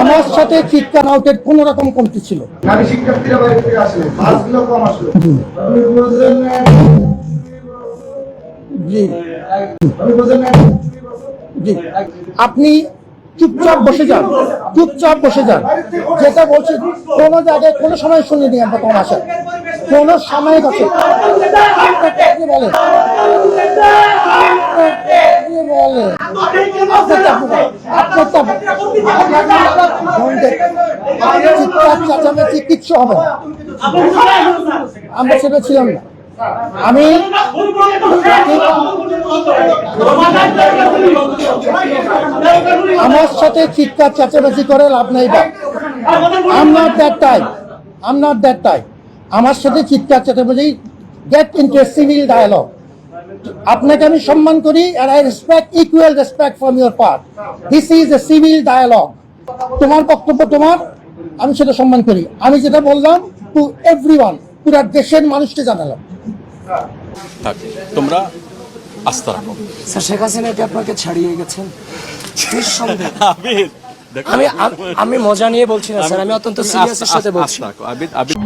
আমার সাথে চিৎকার আউটের কোন রকম কমতি ছিল। আপনি চুপচাপ বসে যান চুপচাপ বসে যান। যেটা বলছি কোনো জায়গায় কোনো সময় শুনিনি আমরা কম আসে কোনো সময় গেছে আপনি নেই। চিৎকার চাচামেচি হবে। আমরা সেটা ছিলাম না। আমি আমার সাথে চিৎকার চেঁচামেচি করে লাভ নাই বা I'm not that that type আমার সাথে চিৎকার চেঁচামেচি গেট ইন্টু সিভিল ডায়ালগ আপনাকে আমি সম্মান করি আর I respect equal respect from your part this is a civil dialogue তোমার বক্তব্য তোমার আমি সেটা সম্মান করি। আমি যেটা বললাম টু এভরি ওয়ান পুরা দেশের মানুষকে জানালাম। তোমরা আস্থা রাখো। স্যার শেখ হাসিনা কি আপনাকে ছাড়িয়ে গেছেন? আমি আমি মজা নিয়ে বলছি না স্যার আমি অত্যন্ত সিরিয়াসের সাথে বলছি। আস্থা রাখো। আবির আবির